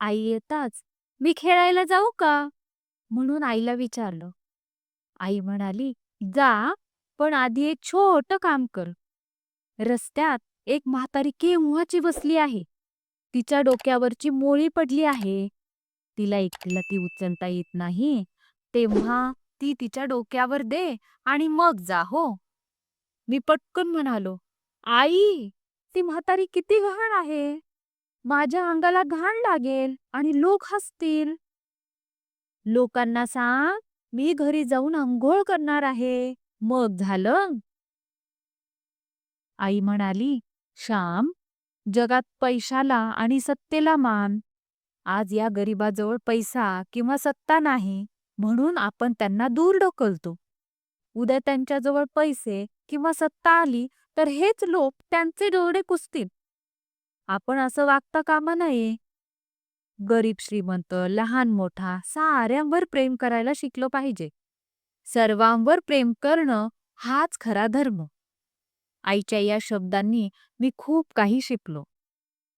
आई येताच मी खेळायला जाऊ का? म्हणून आईला विचारलं. आई म्हणाली जा पण आधी एक छोटं काम कर. रस्त्यात एक म्हातारी केव्हाची बसली आहे? तिच्या डोक्यावरची मोळी पडली आहे. तिला एकटीला ती उचलता येत नाही. तेव्हा ती तिच्या डोक्यावर दे आणि मग जा हो. मी पटकन म्हणालो आई ती म्हातारी किती घाण आहे. माझ्या अंगाला घाण लागेल आणि लोक हसतील. लोकांना सांग मी घरी जाऊन अंघोळ करणार आहे. मग झालं. आई म्हणाली श्याम जगात पैशाला आणि सत्तेला मान. आज या गरिबाजवळ पैसा किंवा सत्ता नाही म्हणून आपण त्यांना दूर ढकलतो. उद्या त्यांच्याजवळ पैसे किंवा सत्ता आली तर हेच लोक त्यांचे डोळे कुसतील आपण असं वागता कामा नये. गरीब श्रीमंत लहान मोठा साऱ्यांवर प्रेम करायला शिकलो पाहिजे. सर्वांवर प्रेम करणं हाच खरा धर्म. आईच्या या शब्दांनी मी खूप काही शिकलो.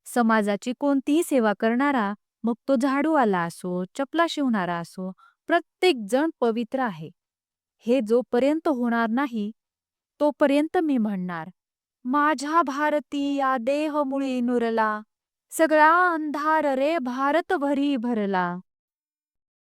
समाजाची कोणतीही सेवा करणारा मग तो झाडूवाला असो चपला शिवणारा असो प्रत्येक जण पवित्र आहे. हे जोपर्यंत होणार नाही तोपर्यंत मी म्हणणार माझ्या भारती या देह मुळी नुरला. सगळा अंधार रे भारत भरी भरला.